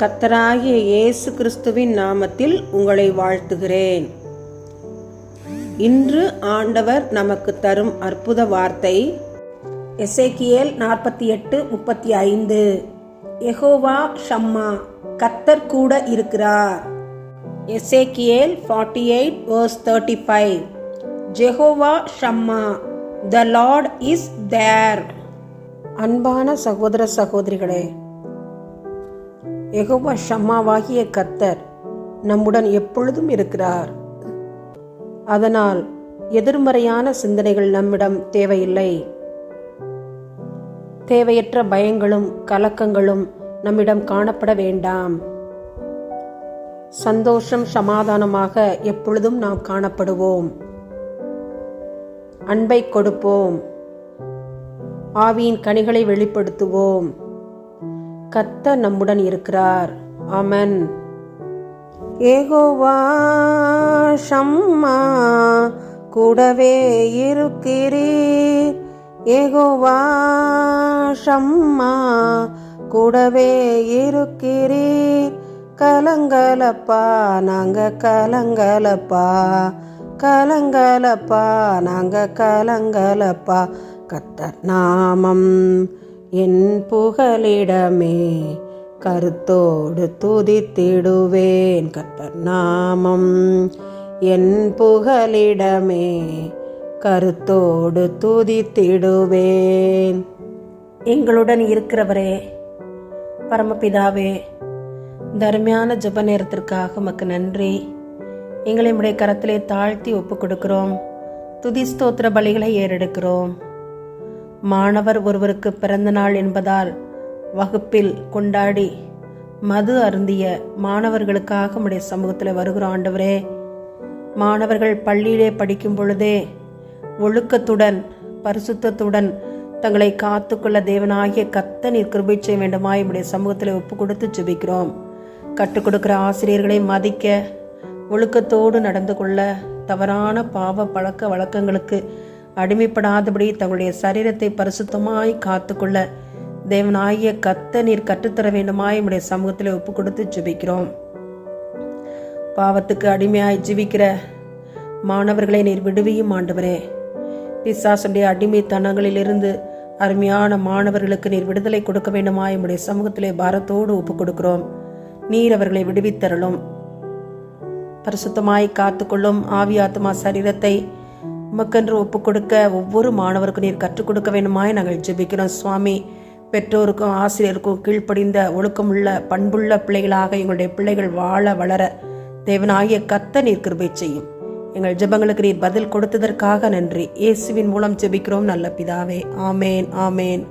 கத்தராகிய இயேசு கிறிஸ்துவின் நாமத்தில் உங்களை வாழ்த்துகிறேன். இன்று ஆண்டவர் நமக்கு தரும் அற்புத வார்த்தை எசேக்கியேல் நாற்பத்தி எட்டு முப்பத்தி ஐந்து எகோவா ஷம்மா கத்தர் கூட இருக்கிறார். Ezekiel forty eight verse thirty five. Jehovah Shammah the lord is there. அன்பான சகோதர சகோதரிகளே எகோவா ஷம்மாவாகிய கர்த்தர் நம்முடன் எப்பொழுதும் இருக்கிறார். அதனால் எதிர்மறையான சிந்தனைகள் நம்மிடம் தேவையில்லை. தேவையற்ற பயங்களும் கலக்கங்களும் நம்மிடம் காணப்பட வேண்டாம். சந்தோஷம் சமாதானமாக எப்பொழுதும் நாம் காணப்படுவோம். அன்பை கொடுப்போம். ஆவியின் கனிகளை வெளிப்படுத்துவோம். கத்த நம்முடன் இருக்கிறார். அமன் ஏகோவா ஷம்மா கூடவே இருக்கிறீர். ஏகோவா ஷம்மா கூடவே இருக்கிறீர். கலங்கலப்பா நாங்க கலங்கலப்பா. கலங்கலப்பா நாங்க கலங்கலப்பா. கத்தர் நாமம் என் புகலிடமே கருத்தோடு துதித்திடுவேன் கர்த்தர் நாமம். என் புகலிடமே கருத்தோடு துதித்திடுவேன். எங்களுடன் இருக்கிறவரே பரமபிதாவே இந்த அருமையான நேரத்திற்காக உமக்கு நன்றி. எங்களை உடைய கரத்திலே தாழ்த்தி ஒப்பு கொடுக்கிறோம் துதி ஸ்தோத்திர பலிகளை ஏறெடுக்கிறோம். மாணவர் ஒருவருக்கு பிறந்த நாள் என்பதால் வகுப்பில் கொண்டாடி மது அருந்திய மாணவர்களுக்காக உடைய சமூகத்தில் வருகிற ஆண்டவரே. மாணவர்கள் பள்ளியிலே படிக்கும் பொழுதே ஒழுக்கத்துடன் பரிசுத்தத்துடன் தங்களை காத்துக்கொள்ள தேவனாகிய கத்த நீர் கிருபை செய்ய வேண்டுமாய் உடைய சமூகத்தில் ஒப்பு கொடுத்து ஜெபிக்கிறோம். கற்றுக் கொடுக்கிற ஆசிரியர்களை மதிக்க ஒழுக்கத்தோடு நடந்து கொள்ள தவறான பாவ பழக்க வழக்கங்களுக்கு அடிமைப்படாதபடி தங்களுடைய சரீரத்தை பரிசுத்தமாய் காத்துக்கொள்ள தேவனாகிய கத்த நீர் கற்றுத்தர வேண்டுமாய் நம்முடைய சமூகத்தில் ஒப்பு கொடுத்து ஜெபிக்கிறோம். பாவத்துக்கு அடிமையாய் ஜீவிக்கிற மாணவர்களை நீர் விடுவியும் ஆண்டவரே. பிசாசுடைய அடிமைத்தனங்களிலிருந்து அருமையான மாணவர்களுக்கு நீர் விடுதலை கொடுக்க வேண்டுமா என்னுடைய சமூகத்திலே பாரத்தோடு ஒப்பு கொடுக்கிறோம் நீர் அவர்களை விடுவித்தரலும் பரிசுத்தமாய் காத்துக்கொள்ளும் ஆவி ஆத்மா சரீரத்தை உமக்கென்று ஒப்பு கொடுக்க ஒவ்வொரு மாணவருக்கும் நீர் கற்றுக் கொடுக்க வேண்டுமாய் நாங்கள் ஜெபிக்கிறோம் சுவாமி. பெற்றோருக்கும் ஆசிரியருக்கும் கீழ்ப்படிந்த ஒழுக்கமுள்ள பண்புள்ள பிள்ளைகளாக எங்களுடைய பிள்ளைகள் வாழ வளர தேவனாகிய கத்த நீர் கிருபை செய்யும். எங்கள் ஜெபங்களுக்கு நீர் பதில் கொடுத்ததற்காக நன்றி. இயேசுவின் மூலம் ஜெபிக்கிறோம் நல்ல பிதாவே. ஆமேன் ஆமேன்.